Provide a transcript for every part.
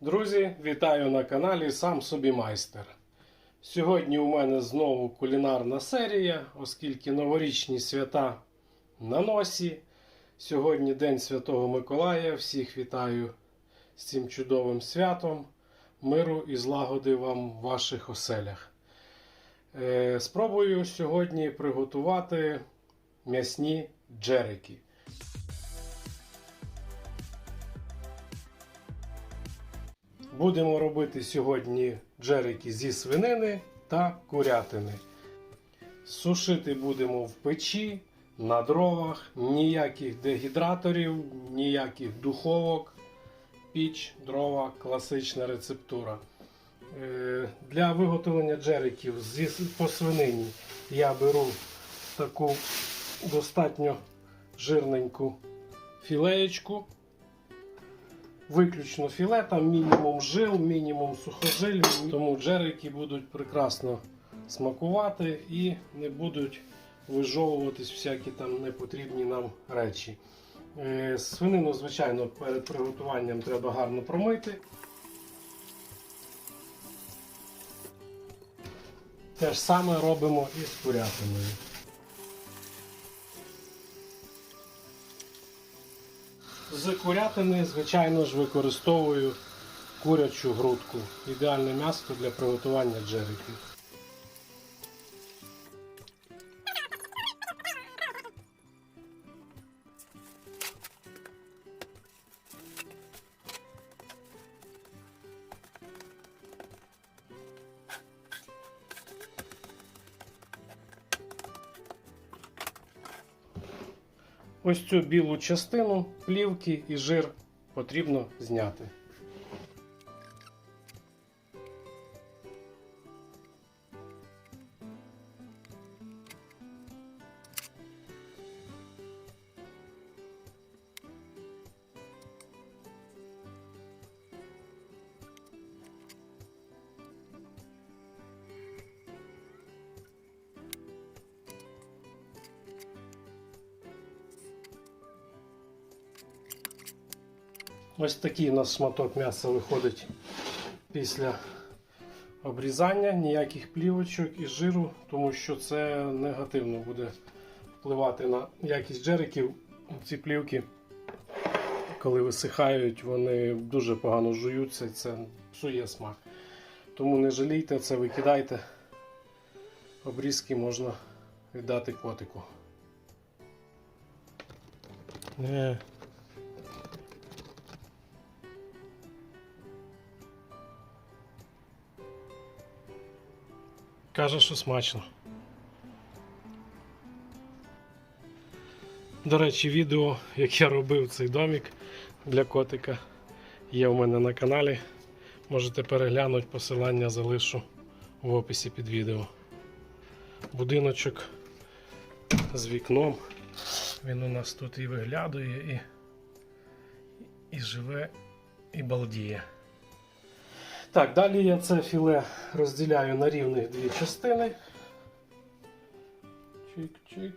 Друзі, вітаю на каналі Сам собі майстер. Сьогодні у мене знову кулінарна серія, оскільки новорічні свята на носі. Сьогодні День Святого Миколая. Всіх вітаю з цим чудовим святом. Миру і злагоди вам в ваших оселях. Е, Спробую сьогодні приготувати м'ясні джерики. Будемо робити сьогодні джерики зі свинини та курятини. Сушити будемо в печі, на дровах, ніяких дегідраторів, ніяких духовок. Піч, дрова, класична рецептура. Е, Для виготовлення джериків по свинині я беру таку достатньо жирненьку філеєчку. Виключно філе, там мінімум жил, мінімум сухожиль, тому джерики будуть прекрасно смакувати і не будуть вижовуватись всякі там непотрібні нам речі. Е, Свинину, звичайно, перед приготуванням треба гарно промити. Те ж саме робимо і з курятиною. З курятини, звичайно ж, використовую курячу грудку. Ідеальне м'ясо для приготування джериків. Ось цю білу частину плівки і жир потрібно зняти. Ось такий у нас шматок м'яса виходить після обрізання, ніяких плівочок і жиру, тому що це негативно буде впливати на якість джериків. Ці плівки, коли висихають, вони дуже погано жуються і це псує смак. Тому не жалійте це, викидайте. Обрізки можна віддати котику. Не. Каже, що смачно. До речі, відео, як я робив цей домик для котика, є у мене на каналі. Можете переглянути, посилання залишу в описі під відео. Будиночок з вікном. Він у нас тут і виглядує, і, і живе, і балдіє. Так, далі я це філе розділяю на рівних дві частини. Чик-чик.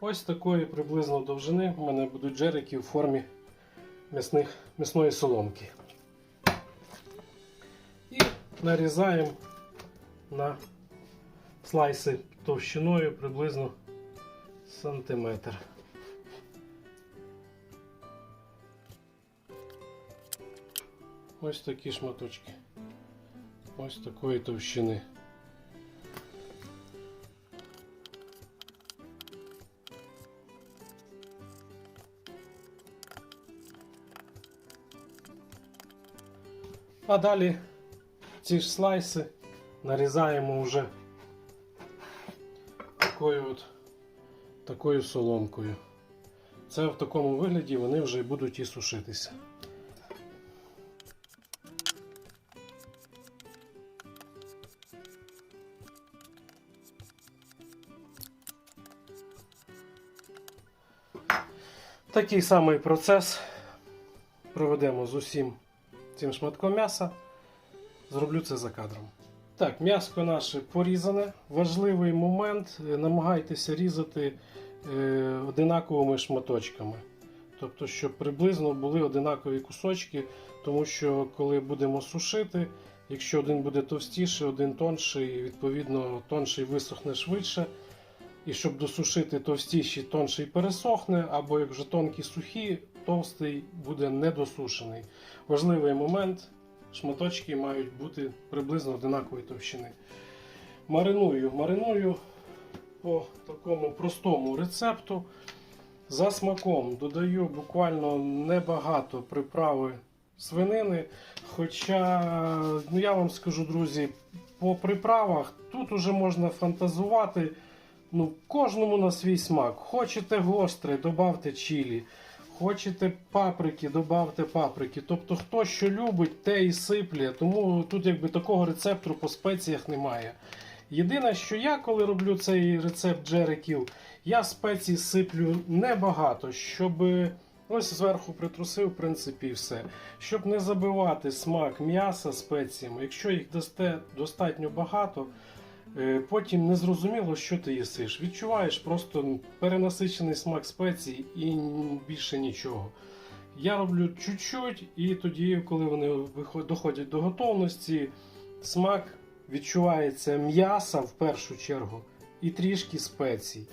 Ось такої приблизно довжини у мене будуть джерики в формі м'ясних, м'ясної соломки. І нарізаємо на слайси товщиною приблизно сантиметр. Ось такі шматочки. Ось такої товщини. А далі ці ж слайси нарізаємо вже такою от такою соломкою. Це в такому вигляді вони вже будуть і сушитися. Такий самий процес проведемо з усім цим шматком м'яса. Зроблю це за кадром. Так, м'яско наше порізане. Важливий момент. е, Намагайтеся різати е, одинаковими шматочками. Тобто, щоб приблизно були одинакові кусочки, тому що коли будемо сушити, якщо один буде товстіший, один тонший, відповідно тонший висохне швидше. І щоб досушити товстіший, тонший пересохне, або як вже тонкі сухі, товстий буде недосушений. Важливий момент: шматочки мають бути приблизно одинакової товщини. Мариную, мариную по такому простому рецепту. За смаком додаю буквально небагато приправи свинини. Хоча, ну я вам скажу, друзі, по приправах тут уже можна фантазувати. Ну, кожному на свій смак. Хочете гостре, додавте чилі. Хочете паприки, додавте паприки. Тобто, хто що любить, те і сиплє. Тому тут якби такого рецепту по спеціях немає. Єдине, що я, коли роблю цей рецепт джереків, я спецій сиплю небагато, щоб ось зверху притрусив, в принципі, і все. Щоб не забивати смак м'яса спеціями, якщо їх дасте достатньо багато, потім не зрозуміло, що ти їсиш. Відчуваєш просто перенасичений смак спецій і більше нічого. Я роблю чуть-чуть, і тоді, коли вони доходять до готовності, смак відчувається м'яса в першу чергу і трішки спецій.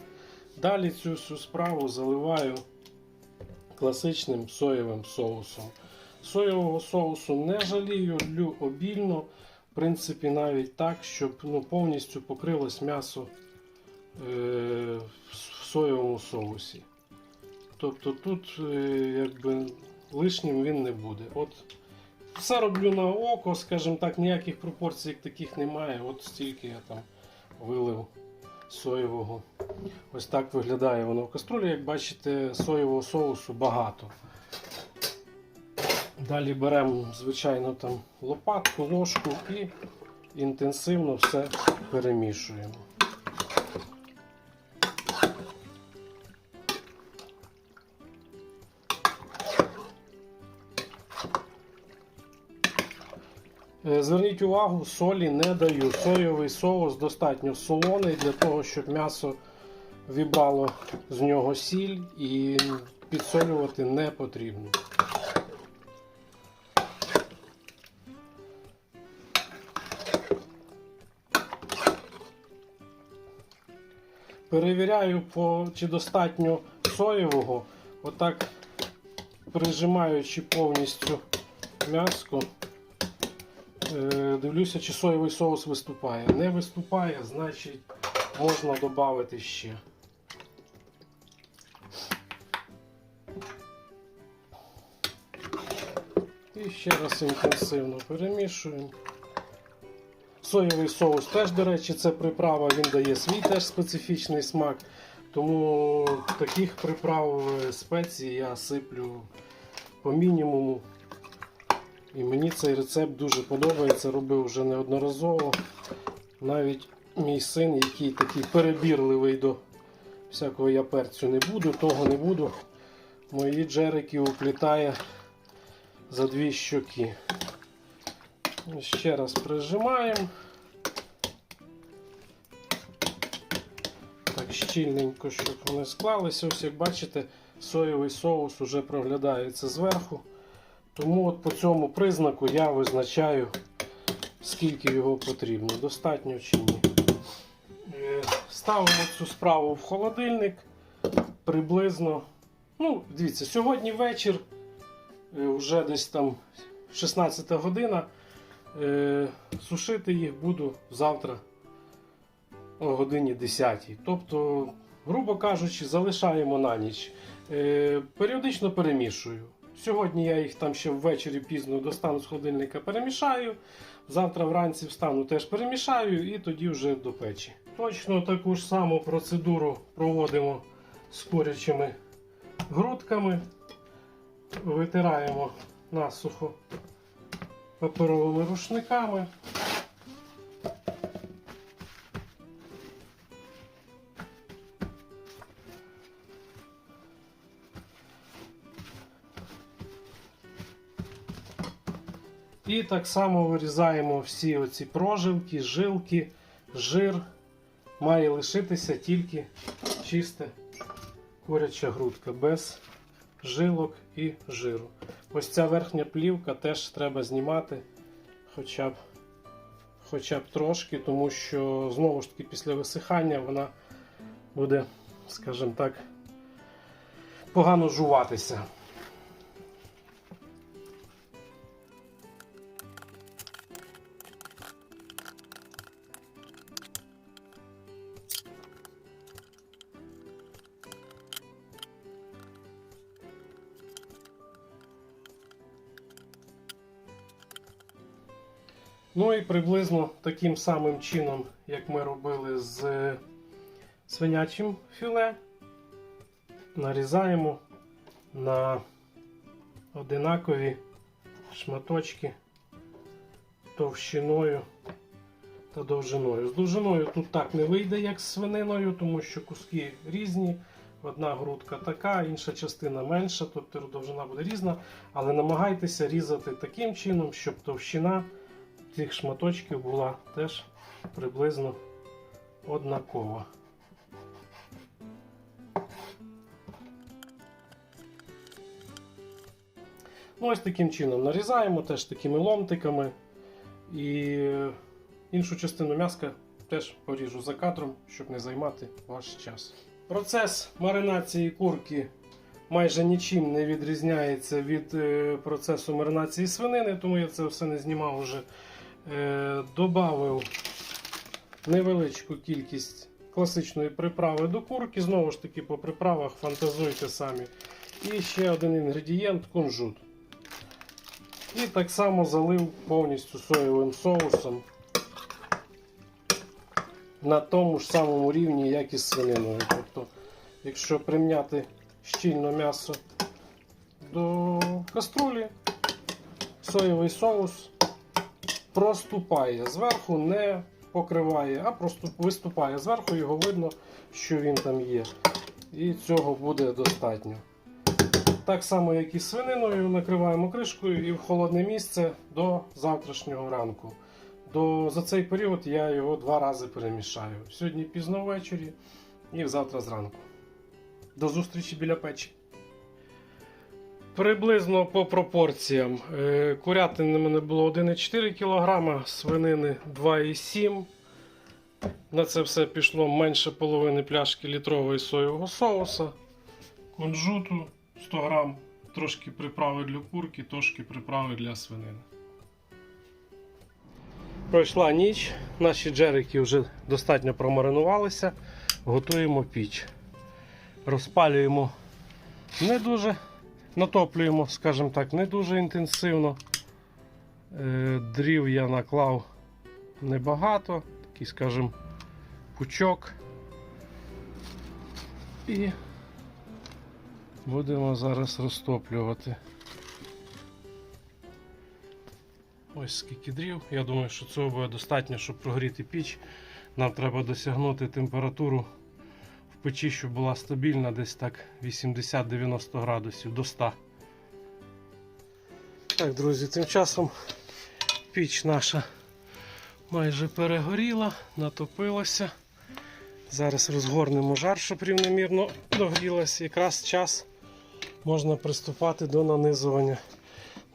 Далі цю всю справу заливаю класичним соєвим соусом. Соєвого соусу не жалію, лю обільно. Принципі, навіть так, щоб ну, повністю покрилось м'ясо е, в соєвому соусі. Тобто тут е, якби лишнім він не буде. От все роблю на око, скажімо так, ніяких пропорцій таких немає. От стільки я там вилив соєвого. Ось так виглядає воно в каструлі. Як бачите, соєвого соусу багато. Далі беремо, звичайно, там лопатку, ложку і інтенсивно все перемішуємо. Е, Зверніть увагу, солі не даю. Соєвий соус достатньо солоний для того, щоб м'ясо вібрало з нього сіль і підсолювати не потрібно. Перевіряю, по, чи достатньо соєвого, отак прижимаючи повністю м'яско. Е, Дивлюся, чи соєвий соус виступає. Не виступає, значить можна додати ще. І ще раз інтенсивно перемішуємо. Соєвий соус теж, до речі, це приправа, він дає свій теж специфічний смак. Тому таких приправ е, спецій я сиплю по мінімуму. І мені цей рецепт дуже подобається, робив вже неодноразово. Навіть мій син, який такий перебірливий до всякого я перцю не буду, того не буду. Мої джерики уплітає за дві щоки. Ще раз прижимаємо. Так щільненько, щоб вони склалися. Ось як бачите, соєвий соус уже проглядається зверху. Тому от по цьому признаку я визначаю, скільки його потрібно. Достатньо чи ні. Е, Ставимо цю справу в холодильник приблизно. Ну, дивіться, сьогодні вечір, е, вже десь там 16 година. Е, Сушити їх буду завтра о годині 10. Тобто, грубо кажучи, залишаємо на ніч. Е, Періодично перемішую. Сьогодні я їх там ще ввечері пізно достану з холодильника, перемішаю. Завтра вранці встану теж перемішаю і тоді вже до печі. Точно таку ж саму процедуру проводимо з курячими грудками. Витираємо насухо паперовими рушниками. І так само вирізаємо всі оці прожилки, жилки, жир. Має лишитися тільки чисте куряча грудка без жилок і жиру. Ось ця верхня плівка теж треба знімати хоча б, хоча б трошки, тому що знову ж таки після висихання вона буде, скажімо так, погано жуватися. Ну і приблизно таким самим чином, як ми робили з свинячим філе, нарізаємо на одинакові шматочки товщиною та довжиною. З довжиною тут так не вийде, як з свининою, тому що куски різні. Одна грудка така, інша частина менша, тобто довжина буде різна. Але намагайтеся різати таким чином, щоб товщина цих шматочків була теж приблизно однакова. Ну, ось таким чином нарізаємо теж такими ломтиками. І іншу частину м'яска теж поріжу за кадром, щоб не займати ваш час. Процес маринації курки майже нічим не відрізняється від е, процесу маринації свинини, тому я це все не знімав уже. Е, Добавив невеличку кількість класичної приправи до курки. Знову ж таки, по приправах фантазуйте самі. І ще один інгредієнт кунжут. І так само залив повністю соєвим соусом на тому ж самому рівні, як і з свининою. Тобто, якщо примняти щільно м'ясо до каструлі, соєвий соус проступає зверху, не покриває, а просто виступає зверху, його видно, що він там є. І цього буде достатньо. Так само, як і свининою, накриваємо кришкою і в холодне місце до завтрашнього ранку. До, За цей період я його два рази перемішаю. Сьогодні пізно ввечері і завтра зранку. До зустрічі біля печі. Приблизно по пропорціям. Е, Курятини в мене було 1,4 кг, свинини 2,7 На це все пішло менше половини пляшки літрової соєвого соуса, кунжуту 100 г, трошки приправи для курки, трошки приправи для свинини. Пройшла ніч, наші джерики вже достатньо промаринувалися, готуємо піч. Розпалюємо не дуже натоплюємо, скажімо так, не дуже інтенсивно. Е, Дрів я наклав небагато, такий, скажімо, пучок. І будемо зараз розтоплювати. Ось скільки дрів. Я думаю, що цього буде достатньо, щоб прогріти піч. Нам треба досягнути температуру печі, щоб була стабільна, десь так 80-90 градусів до 100. Так, друзі, тим часом піч наша майже перегоріла, натопилася. Зараз розгорнемо жар, щоб рівномірно догрілася. Якраз час можна приступати до нанизування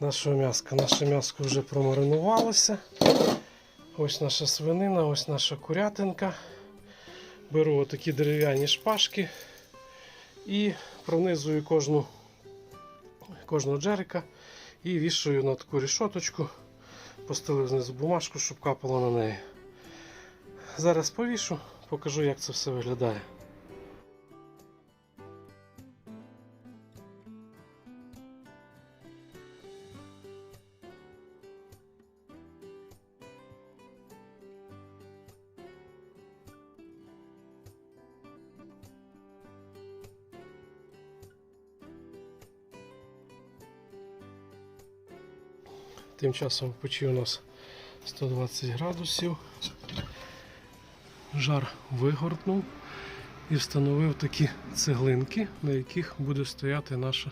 нашого м'яска. Наше м'яско вже промаринувалося. Ось наша свинина, ось наша курятинка. Беру отакі дерев'яні шпажки і пронизую кожну, кожного джерика і вішаю на таку рішоточку, постелив знизу бумажку, щоб капало на неї. Зараз повішу, покажу, як це все виглядає. Тим часом печі у нас 120 градусів. Жар вигорнув і встановив такі цеглинки, на яких буде стояти наша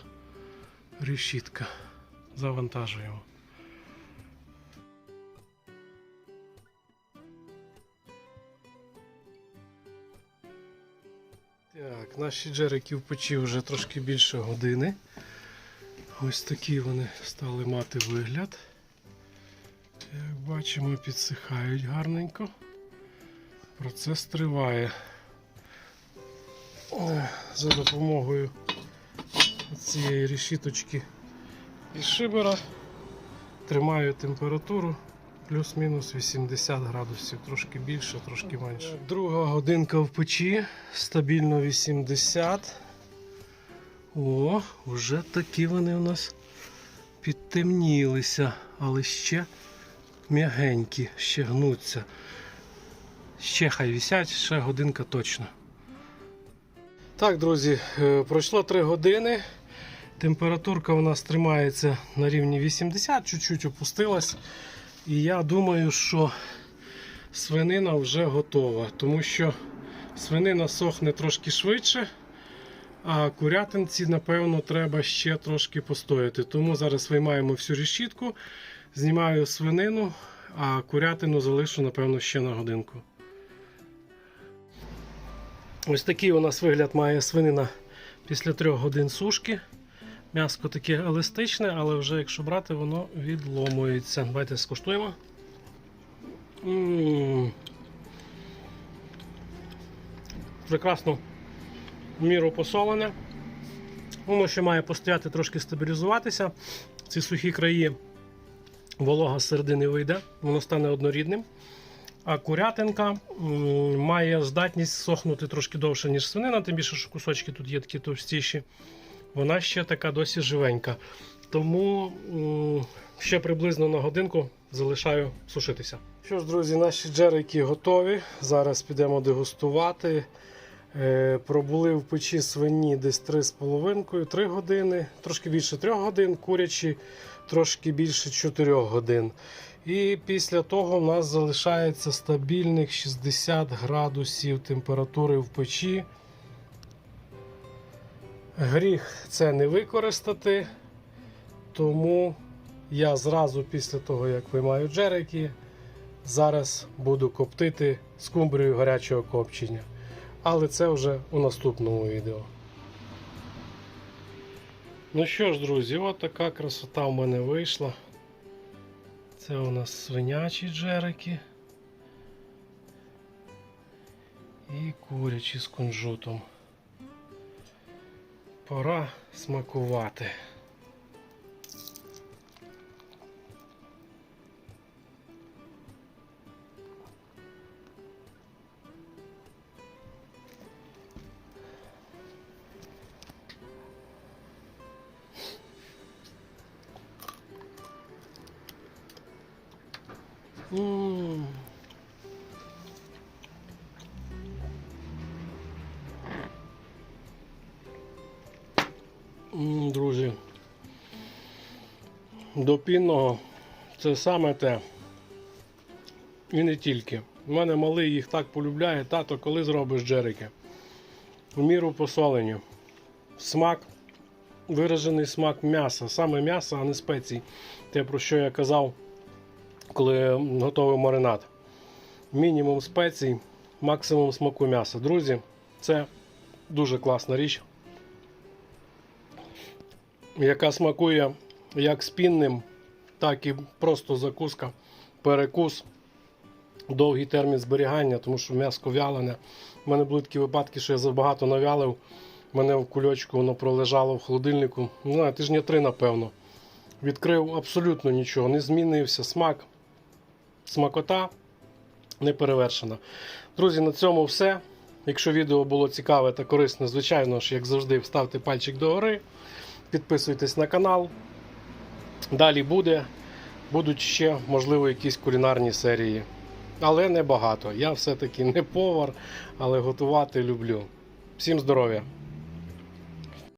решітка. Завантажуємо. Так, наші джерики в печі вже трошки більше години. Ось такі вони стали мати вигляд. Як бачимо, підсихають гарненько. Процес триває. Е, За допомогою цієї решіточки із шибера тримаю температуру плюс-мінус 80 градусів, трошки більше, трошки менше. Друга годинка в печі, стабільно 80. О, вже такі вони у нас підтемнілися, але ще м'ягенькі, ще гнуться. Ще хай висять, ще годинка точно. Так, друзі, е, пройшло 3 години. Температурка у нас тримається на рівні 80, чуть-чуть опустилась. І я думаю, що свинина вже готова, тому що свинина сохне трошки швидше, а курятинці, напевно, треба ще трошки постояти. Тому зараз виймаємо всю решітку, знімаю свинину, а курятину залишу, напевно, ще на годинку. Ось такий у нас вигляд має свинина після трьох годин сушки. М'яско таке еластичне, але вже якщо брати, воно відломується. Давайте скуштуємо. Прекрасно в міру посолене. Воно ще має постояти трошки стабілізуватися. Ці сухі краї волога з середини вийде, воно стане однорідним. А курятинка має здатність сохнути трошки довше, ніж свинина, тим більше, що кусочки тут є такі товстіші. Вона ще така досі живенька. Тому ще приблизно на годинку залишаю сушитися. Що ж, друзі, наші джерики готові. Зараз підемо дегустувати. Е, Пробули в печі свині десь 3,5-3 години, трошки більше 3 годин, курячі трошки більше 4 годин. І після того в нас залишається стабільних 60 градусів температури в печі. Гріх це не використати, тому я зразу після того, як виймаю джерики, зараз буду коптити скумбрію гарячого копчення. Але це вже у наступному відео. Ну що ж, друзі, от така красота в мене вийшла. Це у нас свинячі джерики. І курячі з кунжутом. Пора смакувати. До пінного це саме те. І не тільки. У мене малий їх так полюбляє, тато, коли зробиш джерики. В міру посолені. Смак, виражений смак м'яса. Саме м'яса, а не спецій. Те, про що я казав, коли готовий маринад. Мінімум спецій, максимум смаку м'яса. Друзі, це дуже класна річ яка смакує як спінним, так і просто закуска, перекус, довгий термін зберігання, тому що м'ясо вялене. У мене були такі випадки, що я забагато навялив. Мене в кульочку воно пролежало в холодильнику. Ну, знаю, тижня три, напевно. Відкрив абсолютно нічого, не змінився смак, смакота не перевершена. Друзі, на цьому все. Якщо відео було цікаве та корисне, звичайно ж, як завжди, ставте пальчик догори. Підписуйтесь на канал. Далі буде. Будуть ще, можливо, якісь кулінарні серії. Але не багато. Я все-таки не повар, але готувати люблю. Всім здоров'я!